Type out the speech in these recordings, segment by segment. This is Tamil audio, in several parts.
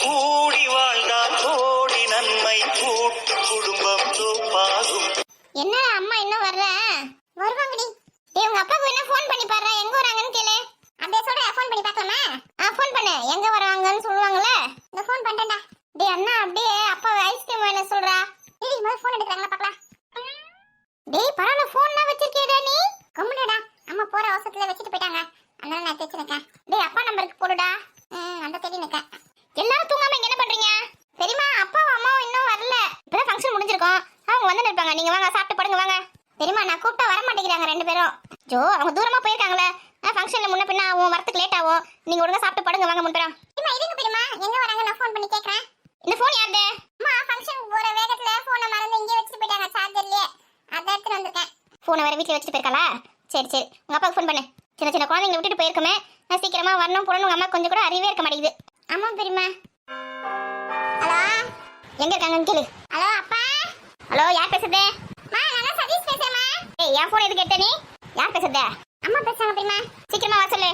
கூடி மாட்டேங்கிறாங்க ரெண்டு பேரும். ஜோ அவங்க தூரமா போயிருக்காங்களே. ஃபங்க்ஷன்ல முன்ன பின்ன ஆகும். வரத்துக்கு லேட் ஆகும். நீங்க ஒழுங்கா சாப்பிட்டு படுங்க. வாங்க முன்பெரும் பெரியமா இருங்க பெரியமா எங்க வராங்க? நான் ஃபோன் பண்ணி கேக்குறேன். இந்த ஃபோன் யாருது? அம்மா ஃபங்க்ஷன் போற வேகத்துல ஃபோனை மறந்து இங்கே வச்சுட்டு போயிட்டாங்க. சார்ஜர்லயே அத எடுத்து வந்திருக்கேன். ஃபோனை வேற வீட்ல வச்சுட்டு போயிருக்காளா? சரி சரி. உங்க அப்பாவுக்கு ஃபோன் பண்ணு. சின்ன சின்ன குழந்தைங்களை விட்டுட்டு போயிருக்கமே. நான் சீக்கிரமா வரணும் போகணும் உங்க அம்மா கொஞ்சம் கூட அறிவே இருக்க மாட்டேங்குது. ஆமா பெரியமா ஹலோ? எங்க இருக்காங்கன்னு கேளு. ஹலோ அப்பா. ஹலோ யார் பேசுறது? மா நான் சதீஷ் பேசுறேம்மா. ஏய் என் ஃபோன் எதுக்கு எடுத்த நீ? யார் பேசுறத? அம்மா பேசுறாங்க பெரியமா சீக்கிரமா வர சொல்லு.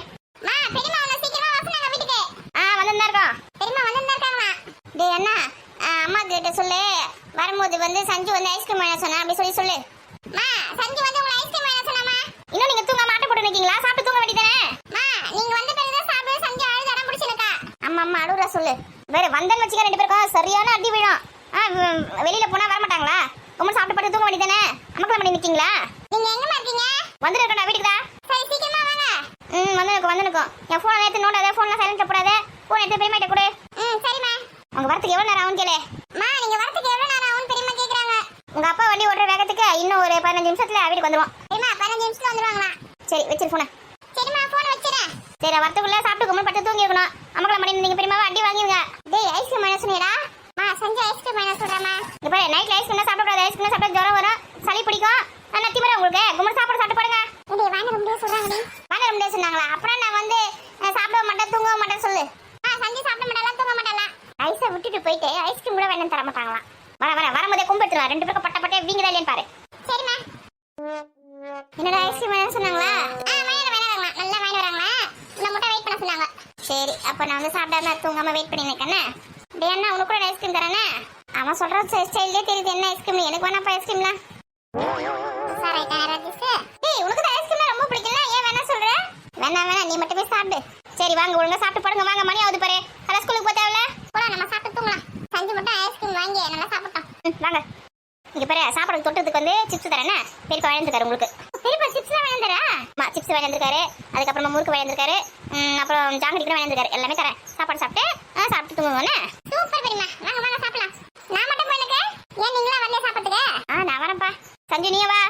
மா பெரியமா வந்து சீக்கிரமா வர சொன்னாங்க வீட்டுக்கு. ஆ வந்துதான் இருக்கோம். பெரியமா வந்துதான் இருக்காங்கம்மா. டேய் அண்ணா அம்மா கிட்ட சொல்லு. வரும்போது வந்து சஞ்சு வந்து ஐஸ்கிரீம் வாங்க சொன்னா அப்படி சொல்லி சொல்லு. மா சஞ்சு வந்து உங்களுக்கு ஐஸ்கிரீம் வாங்க சொன்னாமா இன்னும் நீங்க தூங்க மாட்ட போட்டு நிக்கீங்களா சாப்பிட்டு தூங்க வேண்டியதானே மா நீங்க வந்த பிறகு தான் சஞ்சு அழுது அடம் பிடிச்சிருக்கா அம்மா அம்மா அழுற சொல்லு. வேற வந்தேன்னு வச்சுக்க ரெண்டு பேருக்கும். சரியான அடி விழும். வெளியில போனா வர மாட்டாங்களா ரொம்ப சாப்பிட்டு போட்டு தூங்க வேண்டியதானே அமக்கலம் பண்ணி நிக்கீங்களா? நீங்க எங்க இருக்கீங்க? வந்துருக்கா வீட்டுக்கு தான். சரி சீக்கிரமா வாங்க. ம் வந்துருக்கோம் வந்துருக்கோம். என் ஃபோனை நேற்று நோண்டாத ஃபோன்லாம் சைலண்ட் போடாத. ஃபோன் எடுத்து பெரியமாட்ட கொடு. ம் சரிம்மா. உங்க வரத்துக்கு எவ்வளவு நேரம் ஆகும் கேளு. மா நீங்க வரத்துக்கு எவ்வளவு நேரம் ஆகும் பெரியமா கேக்குறாங்க. உங்க அப்பா வண்டி ஓடுற வேகத்துக்கு இன்னும் ஒரு பதினஞ்சு நிமிஷத்துல வீட்டுக்கு வந்துருவோம். சரிம்மா பதினஞ்சு நிமிஷத்துல வந்துருவாங்களா சரி வச்சிரு போன சரிம்மா போன் வச்சிரேன் சரி வரத்துக்குள்ள சரி அப்ப நான் வந்து சாப்பிடாம தூங்காம வெயிட் பண்ணி நிற்கண்ணே டே அண்ணா உனக்கு கூட ஐஸ்கிரீம் தரேண்ணே அவன் சொல்ற ஸ்டைல்லே தெரியுது என்ன ஐஸ்கிரீம் எனக்கு வேணாப்பா ஐஸ்கிரீம்லாம் சார் ஏய் உனக்கு தான் ஐஸ்கிரீம் ரொம்ப பிடிக்கல ஏன் வேணா சொல்ற? வேணாம் வேணாம் நீ மட்டுமே சாப்பிடு. சரி வாங்க ஒழுங்கா சாப்பிட்டு படுங்க. வாங்க மணி ஆகுது பாரு. அதான் ஸ்கூலுக்கு போக தேவையில்ல? போலாம் நம்ம சாப்பிட்டு தூங்கலாம். சஞ்சு மட்டும் ஐஸ்கிரீம் வாங்கி நல்லா சாப்பிட்டோம் வாங்க. இங்க பாரு சாப்பிட தொட்டதுக்கு வந்து சிப்ஸ் தரேனே. பெரியப்பா வாங்கிருக்காரு உங்களுக்கு. பெரியப்பா சிப்ஸ் வாங்கிருக்காரு அதுக்கப்புறமா முறுக்கு வாங்கிருக்காரு அப்புறம் ஜாங்கடி கூட வாங்கிருக்காரு எல்லாமே தரேன். சாப்பாடு சாப்பிட்டு சாப்பிட்டு தூங்குவோண்ணே சூப்பர் பெரியமா வாங்க வாங்க சாப்பிடலாம். நான் மட்டும் போயினுக்கு ஏன் நீங்களா வரல சாப்பிட்டுக்கு ஆ நான் வரேன்ப்பா. சஞ்சு நீ வா.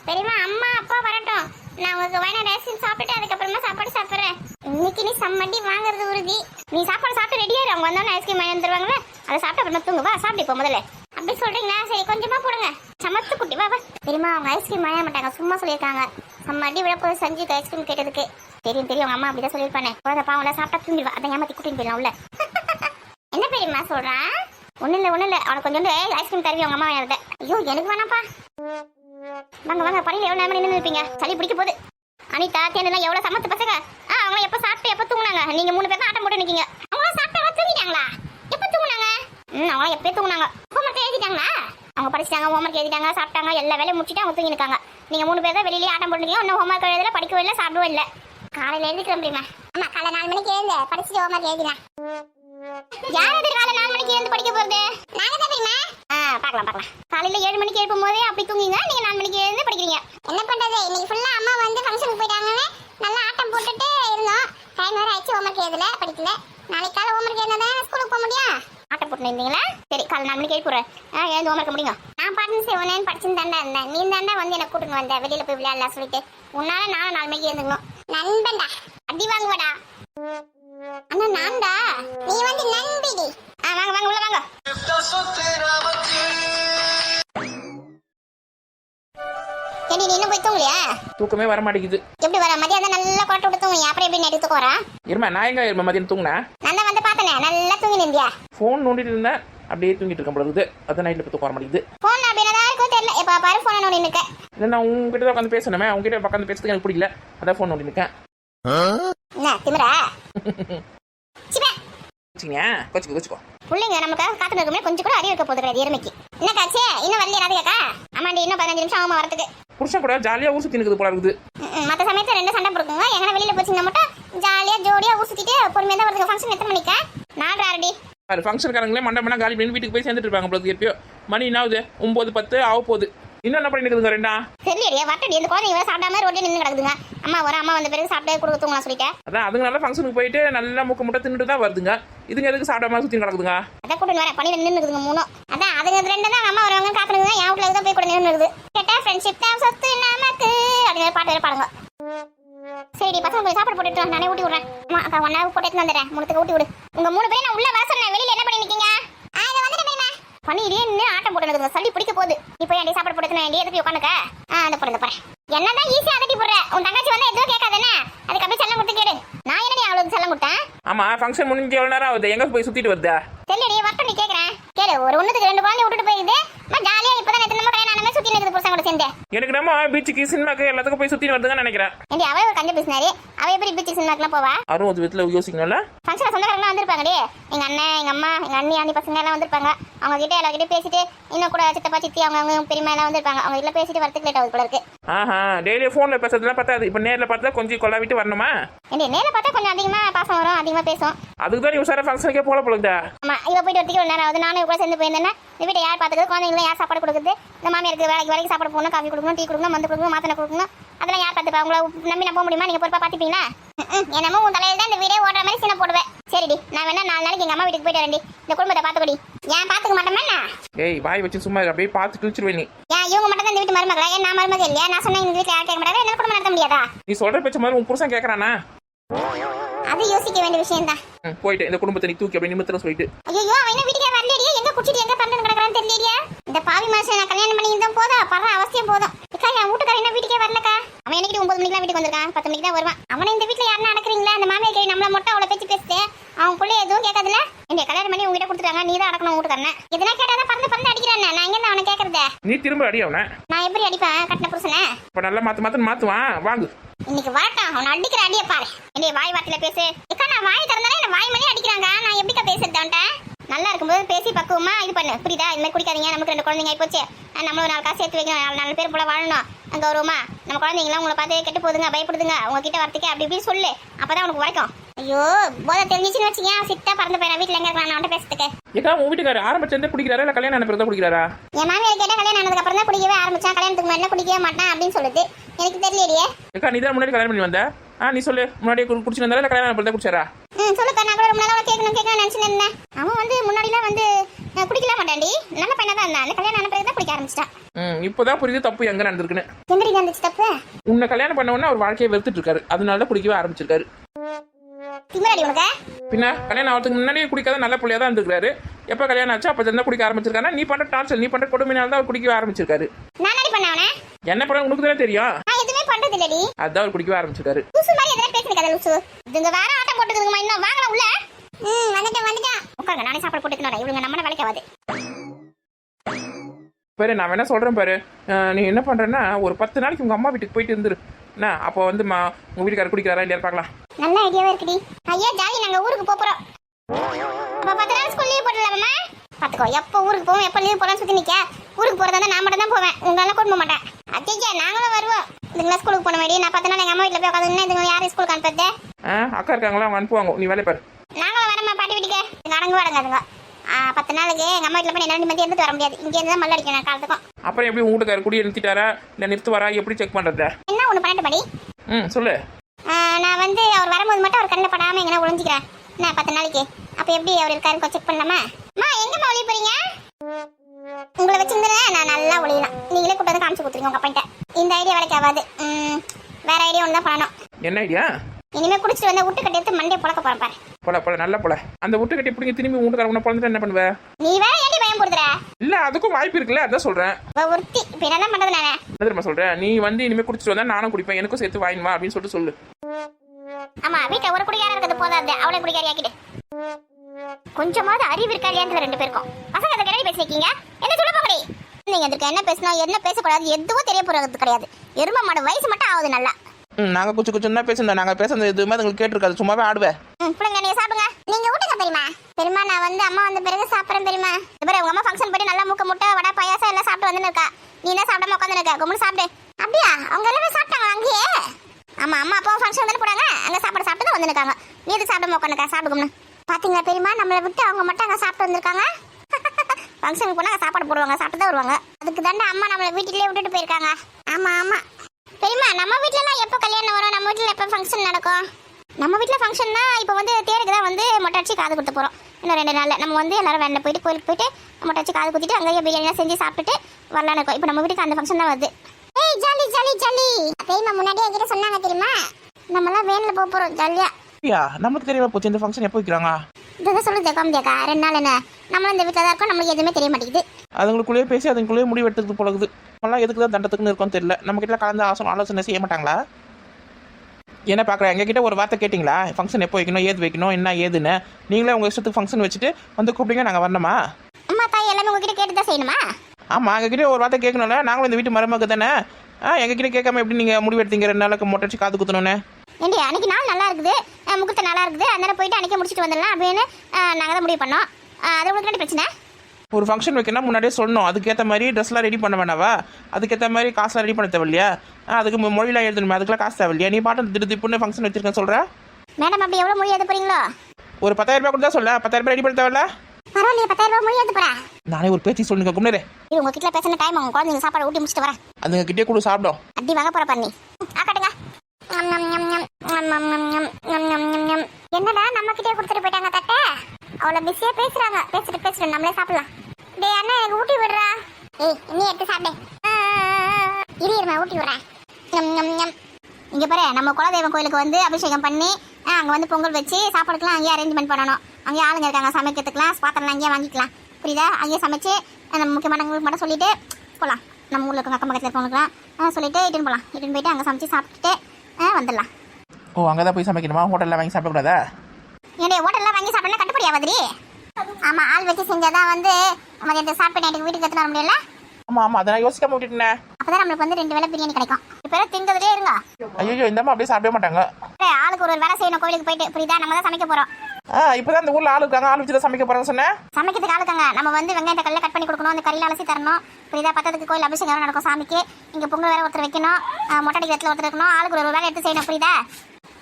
பெரியம்மா அம்மா அப்பா வரட்டும். நான் உங்களுக்கு வேணா ஐஸ்கிரீம் சாப்பிட்டு அதுக்கப்புறமா சாப்பாடு சாப்பிடுறேன். இன்னைக்கு நீ சம்மண்டி வாங்குறது உறுதி. நீ சாப்பாடு சாப்பிட்டு ரெடியா அவங்க வந்தோன்னு ஐஸ்கிரீம் வாங்கி தருவாங்களே அதை சாப்பிட்டு அப்புறமா தூங்கு. வா சாப்பிட்டு இப்போ முதல்ல. அப்படி சொல்றீங்களா? சரி கொஞ்சமா போடுங்க. சமத்து குட்டி வா வா. பெரியம்மா அவங்க ஐஸ்கிரீம் வாங்க சும்மா சொல்லியிருக்காங்க. நம்ம விட போய் ஐஸ்கிரீம் கேட்டதுக்கு. தெரியும் தெரியும். அவங்க அம்மா அப்படிதான் சொல்லியிருப்பானே. குழந்தை பாவம் சாப்பிட்டா தூங்கிடுவா. அதை ஏமாத்தி கூட்டிட்டு போயிடலாம் உள்ள என்ன பெரியம்மா சொல்றான் ஒன்றும் இல்லை ஒன்றும் இல்லை. அவனுக்கு கொஞ்சோண்டு ஐஸ்கிரீம் தருவி அவங்க அம்மா வேணாத ஐயோ எனக்கு வேணாப்பா வாங்க வாங்க. பணியில எவ்வளோ நேரம் நின்று இருப்பீங்க சளி பிடிக்க போகுது. அனிதா தேனெல்லாம் எவ்வளவு சமத்து பசங்க. ஆ அவங்க எப்போ சாப்பிட்டு எப்போ தூங்குனாங்க? நீங்கள் மூணு பேரும் ஆட்டம் போட்டு நிற்கீங்க அவங்களாம் சாப்பிட்டு தூங்கிட்டாங்களா? எப்போ தூங்குனாங்க? ம் அவங்களாம் எப்பயே தூங்குனாங்க. ஹோம்ஒர்க் எழுதிட்டாங்களா? அவங்க படிச்சிட்டாங்க ஹோம்ஒர்க் எழுதிட்டாங்க சாப்பிட்டாங்க எல்லா வேலையும் முடிச்சுட்டு அவங்க தூங்கிருக்காங்க நீங்க மூணு பேர் தான் வெளியிலே ஆட்டம் போட்டுருக்கீங்க ஒன்றும் ஹோம்ஒர்க் எழுதல படிக்கவும் இல்லை சாப்பிடவும் இல்லை. காலையில எழுதி முடியுமா ஆமாம் காலை நாலு மணிக்கு எழுந்து படிச்சுட்டு ஹோம்ஒர்க் எழுதினா யார் அது காலை நாலு மணிக்கு எழுந்து படிக்க போகிறது நாங்கள் தான் தெரியுமா ஆ பார்க்கலாம் பார்க்கலாம். காலையில ஏழு மணிக்கு எழுப்பும் போதே அப்படி தூங்குங்க நீங்க நாலு மணிக்கு எழுந்து படிக்கிறீங்க. என்ன பண்ணுறது இன்னைக்கு ஃபுல்லா அம்மா வந்து ஃபங்க்ஷனுக்கு போயிட்டாங்கன்னு நல்லா ஆட்டம் போட்டுட்டு இருந்தோம். டைம் வேற ஆயிடுச்சு ஹோம்ஒர்க் எழுதல படிக்கல. நாளைக்கு காலை ஹோம்ஒர்க் எழுந்தா ஸ்கூலுக்கு போக முடியும்? ஆட்டம் போட்டு இருந்தீங்களா? சரி காலை நாலு மணிக்கு எழுப்புறேன் ஆ எழுந்து ஹோம்ஒர்க் முடியும்? நான் பாட்டு செய்வேன்னு படிச்சுன்னு தாண்டா இருந்தேன். நீ தாண்டா வந்து என்ன கூட்டுங்க வந்த. வெளியில போய் விளையாடலாம் சொல்லிட்டு. உன்னால நானும் நாலு மணிக்கு எழுந்துக்கணும். நண்பன்டா. அடி வாங்குவடா. அண்ணா நான்டா. நீ வந்து நண்பிடி. ஆ வாங்க வாங்க உள்ள வாங்க. ஏண்டி நீ இன்னும் போய் தூங்கலையா? தூக்கமே வர மாட்டேங்குது. எப்படி வர? மதியம் நல்லா கொட்டை விட்டு தூங்குங்க அப்புறம் எப்படி நெடுத்து போறா இருமா நான் எங்க இருமா மதியம் தூங்கினேன் நான் தான் வந்து பார்த்தனே. நல்லா தூங்கி நிந்தியா? ஃபோன் நோண்டிட்டு இருந்தேன். அப்படியே தூங்கிட்டு இருக்கேன் பொழுது அதான் நைட்டில் தூக்கம் வர மாட்டேங்குது. போன் அப்படின்னா இருக்கும் தெரியல. எப்ப பாரு போன நோண்டி நிக்க இல்லை நான் உங்ககிட்ட தான் உட்காந்து பேசணுமே. உங்ககிட்ட உட்காந்து பேசுறதுக்கு எனக்கு பிடிக்கல. அதான் ஃபோன் நோண்டி இருக்கேன். என்ன திமிரா? கொச்சுக்கோ கொச்சுக்கோ. பிள்ளைங்க நமக்காக காத்து இருக்குமே கொஞ்சம் கூட அறிவு இருக்க போது கிடையாது எருமைக்கு. என்ன இன்னும் வரலையா ராதிகாக்கா ஆமாண்டி இன்னும் பதினஞ்சு நிமிஷம் ஆகுமா வரதுக்கு? புருஷன் கூட ஜாலியாக ஊர் சுற்றி நிற்குது போல இருக்குது. ம், மத்த சமயத்துல ரெண்டு சண்டை போடுங்க எங்கன்னா வெளியில போச்சுங்கன்னா மட்டும் ஜாலியா ஜோடியா ஊர் சுத்திட்டு பொறுமையா தான் வருதுங்க ஃபங்க்ஷன் எத்தனை மணிக்கா? நாலு ஆறுடி. அது ஃபங்க்ஷன்காரங்களே மண்டபம்னா காலி பண்ணி வீட்டுக்கு போய் சேர்ந்துட்டு இருப்பாங்க எப்பயோ. மணி என்ன ஆகுது? ஒம்பது பத்து ஆக போகுது இன்னும் என்ன பண்ணி நிற்குதுங்க ரெண்டா? தெரியலையே வரட்டடி. இந்த குழந்தைங்க வேற சாப்பிடாம ரோட்ல நின்று கிடக்குதுங்க. அம்மா வர அம்மா வந்த பிறகு சாப்பிட்டு கொடுக்க தூங்கலாம் சொல்லிட்டேன். அதான் அதுங்க நல்லா ஃபங்க்ஷனுக்கு போயிட்டு நல்லா முக்க முட்டை தின்னுட்டு தான் வருதுங்க. இதுங்க எதுக்கு சாப்பிடாம சுற்றி கிடக்குதுங்க? அதான் வர பணியில நின்று இருக்குதுங்க மூணும் அதான் அதுங்க ரெண்டு தான். அம்மா வருவாங்க காத்துனுங்க என் வீட்டுல தான் போய் கூட நின்று இருக்குது. கேட்டா ஃப்ரெண்ட்ஷிப் தான் சொத்து நமக்கு. அப்படின்னு பாட்டு வேற பாடுங்க. சரி பசங்க போய் சாப்பாடு போட்டுட்டு நானே ஊட்டி விடுறேன். அம்மா அக்கா ஒன் ஹவர் போட்டு எடுத்துட்டு வந்துடுறேன். முழுத்துக்கு ஊட்டி விடு. உங்க மூணு பேரும் நான் உள்ள சொன்னேன். வெளியில என்ன பண்ணி நிக்கீங்க நின்று ஆட்டம் போட்டு இருக்குது சளி பிடிக்க போகுது. போய் அடி சாப்பாடு போட்டு வேண்டிய எதுக்கு உட்காந்துக்க. அந்த போடுங்க போறேன் என்னதான் ஈஸியா அதட்டி போடுற. உன் தங்கச்சி வந்து எதுவும் கேட்காதானே அதுக்கு அப்படியே செல்லம் கொடுத்து கேடு. நான் என்னடி அவளுக்கு செல்லம் கொடுத்தேன்? ஆமாம் ஃபங்க்ஷன் முடிஞ்சு எவ்வளோ நேரம் ஆகுது? எங்கே போய் சுற்றிட்டு வருதா? தெரியலடி வரட்டும் நீ கேக்குறேன். கேளு ஒரு ஒண்ணுத்துக்கு ரெண்டு குழந்தை விட்டுட்டு போயிடுது அம்மா ஜாலியா இப்பதான் நம்ம கல்யாணம் ஆன மாதிரி சுத்தி நிக்குது புருஷன் கூட சேர்ந்து. எனக்கு நம்ம பீச்சுக்கு சினிமாக்கு எல்லாத்துக்கும் போய் சுற்றிட்டு வருதுங்கன்னு நினைக்கிறேன். அவ ஒரு கஞ்ச பிசினாரி. அவ எப்படி பீச்சு சினிமாக்கெல்லாம் போவா? அரும் ஒரு விதத்தில் யோசிக்கணும்ல? ஃபங்க்ஷன் சொந்தக்காரங்களாம் வந்திருப்பாங்கடி. எங்க அண்ணன் எங்க அம்மா எங்க அண்ணி அண்ணி பசங்க எல்லாம் வந்திருப்பாங்க. அவங்க கிட்ட எல்லார்கிட்ட பேசிட்டு இன்னும் கூட சித்தப்பா சித்தி அவங்க அவங்க பெரியம்மா எல்லாம் வந்திருப்பாங்க. அவங்க கிட்ட பேசிட்டு வரதுக்கு லேட் ஆகுது போல இருக்கு. ஆஹா டெய்லி ஃபோனில் பேசுறதுலாம் பத்தாது. இப்போ நேரில் பார்த்தா கொஞ்சம் கொள்ளாவிட்டு வரணுமா? ஏண்டி நேர்ல பார்த்தா கொஞ்சம் அதிகமா பாசம் வரும் அதிகமா பேசும். அதுக்கு தான் நீ உசார ஃபங்க்ஷனுக்கே போல போலுதா ஆமா இவ போயிட்டு வரதுக்கு ஒரு நேரம் ஆகுது. நானும் இவ கூட சேர்ந்து போயிருந்தேன்னா இந்த வீட்டை யார் பார்த்துக்குது? குழந்தைங்களும் யார் சாப்பாடு கொடுக்குது? இந்த மாமியாருக்கு வேலைக்கு வேலைக்கு சாப்பாடு போகணும் காஃபி கொடுக்கணும் டீ கொடுக்கணும் மந்து கொடுக்கணும் மாத்தனை கொடுக்கணும். அதெல்லாம் யார் பார்த்துப்பா? உங்களை நம்பி நான் போக முடியுமா? நீங்க பொறுப்பா பார்த்துப்பீங்களா? என்னமோ உன் தலையில தான் இந்த வீடே ஓடுற மாதிரி சின்ன போடுவேன். சரிடி நான் வேணா நாலு நாளைக்கு எங்க அம்மா வீட்டுக்கு போயிட்டு வரேன்டி. இந்த குடும்பத்தை பார்த்துக்கடி. ஏன் பார்த்துக்க மாட்டோமா ஏய் வாய் வச்சு சும்மா அப்படியே பார்த்து கிழிச்சிருவேன் நீ. ஏன் இவங்க மட்டும் தான் இந்த வீட்டு மருமகளா? ஏன் நான் மருமகள் இல்லையா? நான் சொன்ன இந்த வீட்டில் யார் கேட்க மாட்டாங்க என்ன குடும்பம் நடத்த முடியாதா? நீ சொல்கிற பேச்ச மாதிரி உன் புருஷன் கேட்குறானா அது யோசிக்க வேண்டிய விஷயம் தான் போயிட்டு இந்த குடும்பத்தை நீ தூக்கி அப்படியே நிமித்திரம் சொல்லிட்டு. ஐயோ அவன் என்ன வீட்டுக்கே வரலையே எங்க குடிச்சிட்டு எங்க பண்ணு கிடக்குறான்னு தெரியலையே. இந்த பாவி மனுஷன் நான் கல்யாணம் பண்ணி இருந்தா போதும். படுற அவசியம் போதும். அக்கா என் வீட்டுக்காரன் என்ன வீட்டுக்கே வரலக்கா. அவன் என்னைக்கு ஒன்பது மணிக்கு வீட்டுக்கு வந்திருக்கான்? பத்து மணிக்கு தான் வருவான். அவனை இந்த வீட்டுல யாருன்னா அடக்குறீங்களா? அந்த மாமியார் கேள்வி நம்மள மட்டும் அவ்வளவு பேச்சு பேசுது. அவன் பிள்ளை எதுவும் கேட்காதுல இந்த கல்யாணம் பண்ணி உங்ககிட்ட கொடுத்துட்டாங்க. நீ தான் அடக்கணும் வீட்டுக்காரன். எதனா கேட்டாதான் பறந்து பறந்து அடிக்கிறான். நான் எங்க அவனை கேட்கறது? நீ திரும்ப அடி அவனை. நான் எப்படி அடிப்பேன்? கட்டின புருஷனை? இப்போ நல்லா மாற்று மாற்று மாற்றுவான் வாங்கு. இன்னைக்கு வரட்டும் அவன் அடிக்கிற அடிய பாரு. என்னைய வாய் வார்த்தையில பேசு. அக்கா நான் வாய் திறந்தாலே என்ன வாய் மணி அடிக்கிறாங்க. நான் எப்படிக்கா பேசுறது அவன்கிட்ட? நல்லா இருக்கும்போது பேசி பக்குவமா இது பண்ணு. புரியுதா? இந்த மாதிரி குடிக்காதீங்க. நமக்கு ரெண்டு குழந்தைங்க ஆயிப்போச்சு. நம்மளும் நாலு காசு சேர்த்து வைக்கணும். நாலு நாலு பேர் போல வாழணும். கௌரவமா நம்ம குழந்தைங்களாம் உங்களை பார்த்து கெட்டு போதுங்க பயப்படுதுங்க. உங்ககிட்ட வரத்துக்கு அப்படி இப்படி சொல்லு. அப்பதான் உனக்கு உரைக்கும். ஐயோ போதை தெரிஞ்சிச்சுன்னு வச்சுக்கேன். சிட்டா பறந்து போயிடறேன். வீட்டுல எங்க இருக்கலாம் நான் பேசுறதுக்கு. ஏக்கா உன் வீட்டுக்காரு ஆரம்பிச்சிருந்தே குடிக்கிறாரா? இல்லை கல்யாணம் அனுப்புறதா குடிக்கிறாரா? என் மாமியார் கேட்டா கல்யாணம் ஆனதுக்கு அப்புறம் தான் குடிக்கவே ஆரம்பிச்சான். கல்யாணத்துக்கு முன்னாடி குடிக்கவே மாட்டான் அப்படின்னு சொல்லுது. எனக்கு தெரியலையே. ஏக்கா நீ தான் முன்னாடி கல்யாணம் பண்ணி வந்த? ஆ நீ சொல்லு. முன்னாடியே குடி- குடிச்சிட்டு வந்தாரா இல்லை கல்யாணம் அனுப்புறதா குடிச்சாரா ம் சொல்லுக்கா நான் கூட ரொம்ப நாளா கேட்கணும் கேட்கணும் நினைச்சுன்னு இருந்தேன். அவன் வந்து முன்னாடிலாம் வந்து அஹ், குடிக்கல மாட்டான்டி. நல்ல பையனா தான் இருந்தான். அந்த கல்யாணம் ஆன பிறகு தான் குடிக்க ஆரம்பிச்சிட்டான். ம் இப்போதான் புரியுது தப்பு எங்கே நடந்திருக்குன்னு. எங்கடி இருந்துச்சு தப்பு? உன்னை கல்யாணம் பண்ண உடனே அவர் வாழ்க்கையை வெறுத்துட்டு இருக்காரு. அதனால தான் குடிக்கவே ஆரம்பிச்சிருக்காரு. திமிராடி உனக்கு. பின்ன கல்யாணம் ஆகிறதுக்கு முன்னாடியே குடிக்காத நல்ல பிள்ளையா தான் இருந்திருக்காரு எப்போ கல்யாணம் ஆச்சு அப்போ தான் குடிக்க ஆரம்பிச்சிருக்காரு நீ பண்ணுற டார்ச்சர் நீ பண்ணுற கொடுமையினால தான் அவர் குடிக்கவே ஆரம்பிச்சிருக்காரு. நான் அடி பண்ண அவனை? என்ன பண்ண உனக்கு தானே தெரியும். நான் எதுவுமே பண்றது இல்லடி அதான் அவர் குடிக்கவே ஆரம்பிச்சிருக்காரு. லூசு மாதிரி எதனா பேசுன கதை லூசு. இதுங்க வேற ஆட்டம் போட்டுக்குதுங்கம்மா இன்னும் வாங்கலாம் உள்ள. ம் வந்துட்டேன் வந்துட்டேன். உட்காருங்க நானே சாப்பாடு போட்டு வரேன். இவங்க நம்ம வேலைக்கு ஆகாது. பாரு நான் வேணா சொல்கிறேன் பாரு. நீ என்ன பண்ணுறேன்னா ஒரு பத்து நாளைக்கு உங்கள் அம்மா வீட்டுக்கு போயிட்டு இருந்துரு. என்ன அப்போ வந்து மா உங்கள் வீட்டுக்காரர் குடிக்கிறாரா இல்லையா பார்க்கலாம். நல்ல ஐடியாவே இருக்குடி. ஐயா ஜாலி நாங்க ஊருக்கு போப் போறோம் அப்ப பத்து நாள் ஸ்கூல் லீவ் போடலாமா பாத்துக்கோ எப்போ ஊருக்கு போவோம் எப்போ லீவ் போலாம் சுத்தி நிக்க. ஊருக்கு போறதா நான் மட்டும் தான் போவேன். உங்களால கூட்டு போக மாட்டேன். அச்சே நாங்களும் வருவோம். இதுங்களா ஸ்கூலுக்கு போன வேடி நான் பத்து நாள் எங்க அம்மா வீட்டுல போய் உட்காந்து இதுங்க யாரும் ஸ்கூலுக்கு அனுப்புறது? ஆ அக்கா இருக்காங்களா? அவங்க அனுப்புவாங்க. நீ வேலையை பாரு. நாங்களும் வரமா பாட்டி வீட்டுக்கு. அடங்கு அடங்காதுங்க. ஆ, பத்து நாளுக்கு எங்க அம்மா வீட்டுல போய் ரெண்டு மந்தி இருந்துட்டு வர முடியாது. இங்க இருந்து தான் மல்ல அடிக்கணும் காலத்துக்கும். அப்புறம் எப்படி உங்கள் வீட்டுக்காரர் குடியை நிறுத்திட்டாரா? இல்லை நிறுத்துவாரா எப்படி செக் பண்ணுறது என்ன ஒண்ணு பண்ணிட்டு படி ம் சொல்லு. நான் வந்து அவர் வரும்போது மட்டும் அவர் கண்ணில் படாம எங்கன்னா ஒளிஞ்சிக்கிறேன். என்ன பத்து நாளைக்கு? அப்ப எப்படி அவர் இருக்காரு? செக் பண்ணலாமா? அம்மா எங்கம்மா ஒளிய போறீங்க? உங்களை வச்சிருந்தேன் நான் நல்லா ஒளியலாம். நீங்களே கூட்டு வந்து காமிச்சு கொடுத்துருங்க உங்க அப்பன்ட்ட இந்த ஐடியா வேலைக்கு ஆகாது. வேற ஐடியா ஒன்று தான் பண்ணணும். என்ன ஐடியா இனிமே குடிச்சிட்டு வந்தா விட்டு கட்டி எடுத்து மண்டே புழக்க போறேன் பாரு. போல போல நல்ல போல அந்த விட்டு கட்டி பிடிங்க திரும்பி வீட்டுக்காரங்க உன்னை பிறந்துட்டு என்ன பண்ணுவ? நீ வேற ஏடி பயம் போடுற இல்லை அதுக்கும் வாய்ப்பு இருக்குல்ல அதான் சொல்கிறேன் ஒருத்தி இப்ப என்ன பண்றது நானே? என்ன தெரியுமா சொல்கிறேன் நீ வந்து இனிமேல் குடிச்சிட்டு வந்தா நானும் குடிப்பேன் எனக்கும் சேர்த்து வாங்கினுமா அப்படின்னு சொல்லிட்டு சொல்லு. ஆமா வீட்டுல ஒரு குடிக்கார இருக்கிறது போதாது. அவளை குடிக்காரி ஆக்கிடு. கொஞ்சமாவது அறிவு இருக்காரியான்ற ரெண்டு பேருக்கும். பசங்க அதை கிடையாது பேசிருக்கீங்க என்ன சொல்ல போகிறீ? நீங்க இதுக்கு என்ன பேசணும் என்ன பேசக்கூடாது எதுவும் தெரிய போறது கிடையாது. எரும மாடு வயசு மட்டும் ஆகுது நல்லா. ம் நாங்கள் குச்சு குச்சுன்னு தான் பேசியிருந்தோம். நாங்க பேசுறது எதுவுமே உங்களுக்கு கேட்டிருக்காது. சும்மாவே ஆடுவேன் ம் பிள்ளைங்க நீங்க சாப்பிடுங்க. நீங்க ஊட்டுங்க பெரியமா பெரியமா நான் வந்து அம்மா வந்த பிறகு சாப்பிடுறேன் பெரியமா இப்போ உங்க அம்மா ஃபங்க்ஷன் போயிட்டு நல்லா மூக்க முட்டை வடை பாயாசம் எல்லாம் சாப்பிட்டு வந்து இருக்கா நீ தான் சாப்பிடாம உட்காந்து இருக்க? கும்பிடு சாப்பிடு. அப்படியா? அவங்க எல்லாமே சாப்பிட்டாங்க அங்கேயே? ஆமா அம்மா அப்பா ஃபங்க்ஷன் வந்து போனாங்க. அங்க சாப்பாடு சாப்பிட்டு தான் வந்திருக்காங்க நீ எது சாப்பிடாம உட்காந்துருக்கா சாப்பிடுங்கம்னு பாத்தீங்களா பெரியமா நம்மளை விட்டு அவங்க மட்டும் அங்க சாப்பிட்டு வந்திருக்காங்க. ஃபங்க்ஷனுக்கு போனா சாப்பாடு போடுவாங்க சாப்பிட்டு தான் வருவாங்க. அதுக்கு தாண்டா அம்மா நம்மளை வீட்டிலேயே விட்டுட்டு போயிருக்காங்க. ஆமா ஆமா. பெரியமா நம்ம வீட்ல எல்லாம் எப்போ கல்யாணம் வரும்? நம்ம வீட்ல எப்போ ஃபங்க்ஷன் நடக்கும்? நம்ம வீட்ல ஃபங்க்ஷன்னா இப்போ வந்து தேருக்கு தான் வந்து மொட்டை அடிச்சு காது குத்த போறோம். இன்னும் ரெண்டு நாள்ல. நம்ம வந்து எல்லாரும் வெளில போயிட்டு கோயிலுக்கு போயிட்டு மொட்டை அடிச்சு காது குத்திட்டு அங்கேயே பிரியாணிலாம் செஞ்சு சாப்பிட்டுட்டு வரலான்னு இருக்கோம். இப்போ நம்ம வீட்டுக்கு அந்த ஃபங்க்ஷன் தான் வருது. ஏய் ஜாலி ஜாலி ஜாலி பெரியமா முன்னாடியே என்கிட்ட சொன்னாங்க தெரியுமா? நம்மலாம் வேன்ல போக போறோம் ஜாலியா. அப்படியா? நமக்கு தெரியல போச்சு. இந்த ஃபங்க்ஷன் எப்போ வைக்கிறாங்க? இதை சொல்லு தேக்கம் தேக்கா ரெண்டு நாள் என்ன? நம்மளும் இந்த வீட்டில் தான் இருக்கோம். நம்மளுக்கு எதுவுமே தெரிய மாட்டேங்குது. அதுங்களுக்குள்ளேயே பேசி அதுங்களுக்குள்ளேயே முடிவு எடுத்துக்கு நம்மளாம் எதுக்கு தான் தண்டத்துக்குன்னு இருக்கோம்னு தெரியல. நம்ம கிட்ட கலந்து ஆசனம் ஆலோசனை செய்ய மாட்டாங்களா? என்ன பார்க்குறேன் எங்ககிட்ட ஒரு வார்த்தை கேட்டிங்களா? ஃபங்க்ஷன் எப்போ வைக்கணும் ஏது வைக்கணும் என்ன ஏதுன்னு? நீங்களே உங்கள் இஷ்டத்துக்கு ஃபங்க்ஷன் வச்சுட்டு வந்து கூப்பிட்டீங்க நாங்கள் வரணுமா? அம்மா தாய் எல்லாமே உங்ககிட்ட கேட்டு தான் செய்யணுமா? ஆமாம் எங்ககிட்ட ஒரு வார்த்தை கேட்கணும்ல. நாங்களும் இந்த வீட்டு மருமக தானே. ஆ எங்ககிட்ட கேட்காம எப்படி நீங்கள் முடிவு எடுத்தீங்க? ரெண்டு நாளுக்கு மொட்டை அடிச்சு காது குத்தணும்னு. ஏண்டி அன்னைக்கு நாள் நல்லா இருக்குது. முகூர்த்தம் நல்லா இருக்குது. அதனால போயிட்டு அன்னைக்கே முடிச்சிட்டு வந்துடலாம் அப்படின்னு நாங்கள் தான் முடிவு பண்ணோம். அது உங்களுக்கு பிரச்சனை? ஒரு ஃபங்க்ஷன் வைக்கணும்னா முன்னாடியே சொல்லணும் அதுக்கேற்ற மாதிரி ட்ரெஸ்லாம் ரெடி பண்ண வேணாவா அதுக்கேற்ற மாதிரி காசுலாம் ரெடி பண்ண தேவையில்லையா அதுக்கு மொழியெலாம் எழுதணுமே அதுக்கெல்லாம் காசு தேவையில்லையா நீ பாட்டு திரு திப்புன்னு ஃபங்க்ஷன் வச்சிருக்கேன் சொல்கிறேன் மேடம் அப்படி எவ்வளோ மொழி எழுத போறீங்களோ ஒரு பத்தாயிரம் ரூபாய் கொடுத்தா சொல்ல பத்தாயிரம் ரூபாய் ரெடி பண்ண தேவையில்ல பரவாயில்லையே பத்தாயிரம் ரூபாய் மொழி எழுத போறா நானே ஒரு பேச்சு சொல்லுங்க கும்னரே இது உங்க கிட்ட பேசின டைம் உங்க குழந்தைங்க சாப்பாடு ஊட்டி முடிச்சிட்டு வரேன் அதுங்க கிட்டே கூட சாப்பிடும் அப்படி வாங்க போற பண்ணி ஆக்கட்டுங்க என்னடா நம்ம கிட்டே கொடுத்துட்டு போயிட்டாங்க தட்டை அவ்வளோ பிஸியாக பேசுகிறாங்க பேசிட்டு பேசிட்டு நம்மளே சாப்பிடலாம் டேய் அண்ணா எனக்கு ஊட்டி விடுறா. ஏய் நீ எடுத்து சாப்பிடு. இரு இருமா ஊட்டி விடுறேன். இங்க பாரு நம்ம குலதெய்வம் கோயிலுக்கு வந்து அபிஷேகம் பண்ணி அங்க வந்து பொங்கல் வச்சு சாப்பாடுக்கெல்லாம் அங்கேயே அரேஞ்ச்மெண்ட் பண்ணணும். அங்கேயே ஆளுங்க இருக்காங்க சமைக்கிறதுக்குலாம் பாத்திரம்லாம் அங்கேயே வாங்கிக்கலாம். புரியுதா? அங்கேயே சமைச்சு அந்த முக்கியமானவங்களுக்கு மட்டும் சொல்லிட்டு போகலாம் நம்ம ஊர்ல இருக்க அக்கம் பக்கத்தில் இருக்கவங்களுக்குலாம் சொல்லிட்டு இட்டுன்னு போகலாம் இட்டுன்னு போயிட்டு அங்கே சமைச்சு சாப்பிட்டுட்டு வந்துடலாம். ஓ அங்கே தான் போய் சமைக்கணுமா? ஹோட்டலில் வாங்கி சாப்பிடக்கூடாதா? என்னுடைய ஹோட்டல்லாம் வாங்கி சாப்பிடலாம் கட்டுப்படி ஆகுதுடி. ஆமா ஆள் வச்சு செஞ்சாதான் வந்து மதியத்தை சாப்பிட்டு நைட்டுக்கு வீட்டுக்கு எடுத்துட்டு வர முடியல ஆமாம் ஆமாம் அதை நான் யோசிக்காம விட்டுட்டேன். அப்பதான் நம்மளுக்கு வந்து ரெண்டு வேளை பிரியாணி கிடைக்கும். இப்போ திங்கிறதுலே இருங்க. ஐயோ இந்தம்மா அப்படியே சாப்பிடவே மாட்டாங்க. ஏய், ஆளுக்கு ஒரு ஒரு வேலை செய்யணும். கோயிலுக்கு போயிட்டு புரியுதா? நம்ம தான் சமைக்க போறோம். ஆ இப்போ தான் இந்த ஊரில் ஆள் இருக்காங்க. ஆள் வச்சு தான் சமைக்க போகிறேன்னு சொன்னேன். சமைக்கிறதுக்கு ஆளுக்கங்க நம்ம வந்து வெங்காயத்தை கல்ல கட் பண்ணி கொடுக்கணும். அந்த கறியில அலசி தரணும். புரியுதா? பத்தத்துக்கு கோயில் அபிஷேகம் வேற நடக்கும் சாமிக்கு. இங்க பொங்கல் வேற ஒருத்தர் வைக்கணும். ஆஹ் மொட்டை அடிக்கிறதுல ஒருத்தர் இருக்கணும். ஆளுக்கு ஒரு ஒரு வேலை எடுத்து செய்யணும். புரியுதா?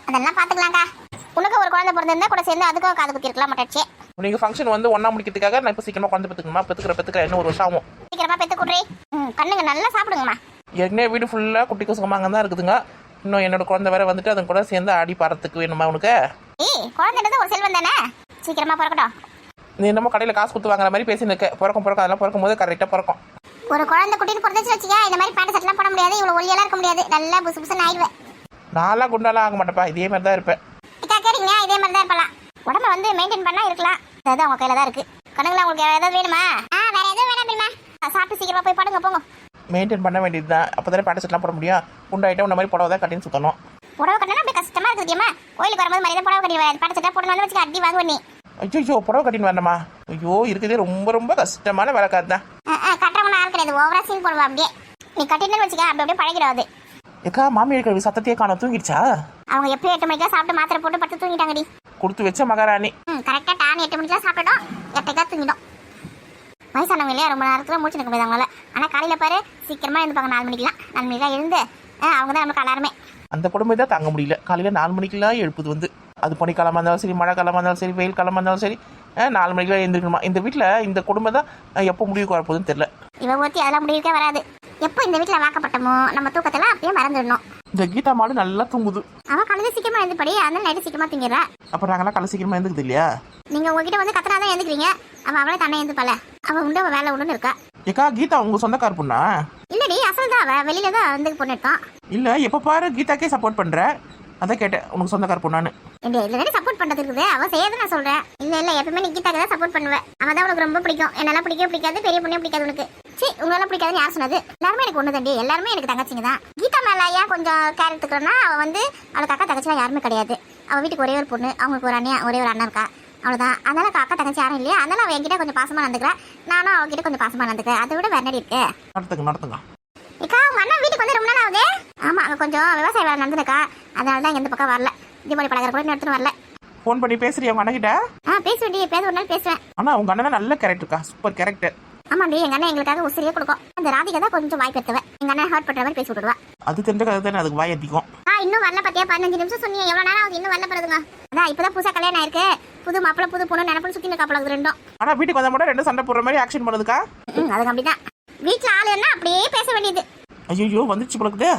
அதெல்லாம் பாத்துக்கலாம்க்கா. உனக்கு ஒரு குழந்தை பிறந்திருந்தா கூட சேர்ந்து அதுக்கும் காது குத்தி இருக்கலாம் மொட்டை அடிச்சு. நீங்கள் ஃபங்க்ஷன் வந்து ஒன்றா முடிக்கிறதுக்காக நான் இப்போ சீக்கிரமாக குழந்தை பெற்றுக்கணுமா பெற்றுக்கிற பெற்றுக்கிற இன்னும் ஒரு வருஷம் ஆகும். சீக்கிரமா பெத்து கண்ணுங்க நல்லா சாப்பிடுங்கம்மா. ஏற்கனவே வீடு ஃபுல்லாக குட்டி குசுகமாக தான் இருக்குதுங்க. இன்னும் என்னோட குழந்தை வேற வந்துட்டு அதன் கூட சேர்ந்து ஆடி பாடுறதுக்கு வேணுமா உனக்கு? ஏய் குழந்தைன்றது ஒரு செல்வம் தானே? சீக்கிரமா பிறக்கட்டும். நீ என்னமோ கடையில் காசு கொடுத்து வாங்குற மாதிரி பேசின்னு இருக்க பிறக்கும் பிறக்கும் அதெல்லாம் பிறக்கும் போது கரெக்டாக பிறக்கும். ஒரு குழந்தை குட்டின்னு பிறந்துச்சு வச்சுக்க இந்த மாதிரி பேண்ட் சட்டெல்லாம் போட முடியாது. இவ்வளவு ஒல்லியெல்லாம் இருக்க முடியாது. நல்லா புசு புசுன்னு ஆயிடுவேன். நான்லாம் குண்டாலாம் ஆக மாட்டேப்பா இதே மாதிரி தான் இருப்பேன். அக்கா கேட்டீங்க இதே மாதிரி தான் இருப்பலாம் உடம்ப வந்து மெயின்டைன் பண்ணா இருக்கலாம். அது உங்க கையில தான் இருக்கு. கணக்குல உங்களுக்கு வேற ஏதாவது வேணுமா? ஆ வேற எதுவும் வேணாம் பிரிமா சாப்பிட்டு சீக்கிரமா போய் படுங்க போங்க. மெயின்டைன் பண்ண வேண்டியது தான் அப்போ தானே பேண்ட் செட்லாம் போட முடியும். குண்டாயிட்டம் இந்த மாதிரி புடவை தான் கட்டின்னு சுற்றணும் புடவை கட்டினா அப்படி கஷ்டமா இருக்கு தெரியுமா கோயிலுக்கு வரும்போது மரியாதை புடவை கட்டி படத்தை சட்டை போடணும் வந்து வச்சுக்க அடி வாங்குவ நீ. ஐயோ புடவை கட்டின்னு வரணுமா? ஐயோ இருக்குதே ரொம்ப ரொம்ப கஷ்டமான வேலைக்காது தான் ஆ, ஆ, கட்டுறவன ஆள் கிடையாது. ஓவரா சீன் போடுவா அப்படியே. நீ கட்டினு வச்சுக்க அப்படி அப்படியே பழகிடாது ஏக்கா மாமியார் கழுவி சத்தத்தையே காணோம். தூங்கிடுச்சா? அவங்க எப்பயும் எட்டு மணிக்கா சாப்பிட்டு மாத்திரை போட்டு படுத்து தூங்கிட்டாங்கடி. கொடுத்து வச்ச மகாராணி. ம் கரெக்டாக டான் எட்டு மணிக்கெல்லாம் சாப்பிட்டோம் எட்டைக்கா தூங்கிடும் வயசானவங்க இல்லையா? ரொம்ப நேரத்தில் மூச்சு நிற்க முடியாது அவங்களால ஆனால் காலையில் பாரு சீக்கிரமாக எழுந்துப்பாங்க நாலு மணிக்கெல்லாம். நாலு மணிக்கெல்லாம் எழுந்து அவங்க தான் நமக்கு அலாரமே. அந்த குடும்பம் தான் தாங்க முடியல. காலையில் நாலு மணிக்கெல்லாம் எழுப்புது வந்து. அது பனிக்காலமாக இருந்தாலும் சரி மழை காலமாக இருந்தாலும் சரி வெயில் காலமாக இருந்தாலும் சரி நாலு மணிக்கெல்லாம் எழுந்திருக்கணுமா? இந்த வீட்டில் இந்த குடும்பம் தான் எப்போ முடிவுக்கு வரப்போகுதுன்னு தெரில இவ ஊற்றி அதெல்லாம் முடிவுக்கே வராது. எப்போ இந்த வீட்டில் வாக்கப்பட்டமோ நம்ம தூக்கத்தெல்லாம் அப்பயே மறந்துடணும். இந்த கீதா மாடு நல்லா தூங்குது. அவன் காலையில் சீக்கிரமாக எழுந்துப்படி அதனால நைட்டு சீக்கிரமாக தூங்கிடுறா. அப்போ நாங்களாம் காலை சீக்கிரமாக எழுந்துக்குது இல்லையா? நீங்கள் உங்ககிட்ட வந்து கத்தனா தான் எழுந்துக்கிறீங்க அவள் அவளே தன்னை எழுந்துப்பால அவள் உண்டு அவள் வேலை உண்டுன்னு இருக்கா. ஏக்கா கீதா உங்க சொந்தக்கார பொண்ணா? இல்லடி அசல் தான் அவள் வெளியில தான் வந்து பொண்ணு இருக்கான் இல்லை எப்போ பாரு கீதாக்கே சப்போர்ட் பண்ணுற அதான் கேட்டேன் உனக்கு சொந்தக்கார பொண்ணான்னு. இல்ல தானே சப்போர்ட் பண்றது இருக்குது? அவ செய்யறது நான் சொல்றேன். இல்ல இல்ல எப்பவுமே நிக்கிதாக்கு தான் சப்போர்ட் பண்ணுவேன் அவ தான் உனக்கு ரொம்ப பிடிக்கும். என்னெல்லாம் பிடிக்கவே பிடிக்காது பெரிய பொண்ணே பிடிக்காது உனக்கு. சி உங்களெல்லாம் பிடிக்காதுன்னு யார் சொன்னது? எல்லாருமே எனக்கு ஒண்ணு தண்டி எல்லாருமே எனக்கு தங்கச்சிங்க தான். கீதா மேல ஏன் கொஞ்சம் கேர் எடுத்துக்கிறோன்னா அவ வந்து அவளுக்கு அக்கா தங்கச்சிலாம் யாருமே கிடையாது. அவ வீட்டுக்கு ஒரே ஒரு பொண்ணு அவங்களுக்கு ஒரு அண்ணன் ஒரே ஒரு அண்ணன் இருக்கா. அவ்வளவுதான். அதனால அக்கா தங்கச்சி யாரும் இல்லையா? அதனால அவ என்கிட்ட கொஞ்சம் பாசமா நடந்துக்கிறேன் நானும் அவகிட்ட கொஞ்சம் பாசமா நடந்துக்கிறேன். அதை விட வேற இருக்கு? நடத்துங்க நடத்துங்க. ஏக்கா உங்க அண்ணா வீட்டுக்கு வந்து ரொம்ப நாள் ஆகுது? ஆமா அங்க கொஞ்சம் விவசாய வேலை நடந்துருக்கா. அதனால தான் இந்த பக்கம் வரல. தீபாவளி பலகாரம் கூட எடுத்துட்டு வரல. ஃபோன் பண்ணி பேசுறியா உங்க அண்ணகிட்ட ஆ பேசுவேன்டி. பேச ஒரு நாள் பேசுவேன். ஆனால் உங்க அண்ணன் நல்ல கேரக்டர்க்கா சூப்பர் கேரக்டர் ஆமாண்டி எங்க அண்ணன் எங்களுக்காக உசிரியே கொடுக்கும். அந்த ராதிகா தான் கொஞ்சம் வாய் பெற்றுவேன் எங்க அண்ணன் ஹர்ட் பண்ற மாதிரி பேசி விட்டுருவா அது தெரிஞ்ச கதை தானே அதுக்கு வாய் அதிகம். ஆ இன்னும் வரல பாத்தியா? பதினஞ்சு நிமிஷம் சொன்னீங்க. எவ்வளவு நேரம் ஆகுது? இன்னும் வரல பிறகுங்க அதான் இப்பதான் புதுசா கல்யாணம் ஆயிருக்கு. புது மாப்பிள புது பொண்ணு நினைப்பு சுத்தி பழகுது ரெண்டும். ஆனால் வீட்டுக்கு வந்தால் மட்டும் ரெண்டு சண்டை போடுற மாதிரி ஆக்ஷன் பண்ணுதுக்கா? அதுக்கு அப்படிதான். வீட்டுல ஆளு என்ன அப்படியே பேச வேண்டியது. ஐயோ வந்துச்சு பழகுது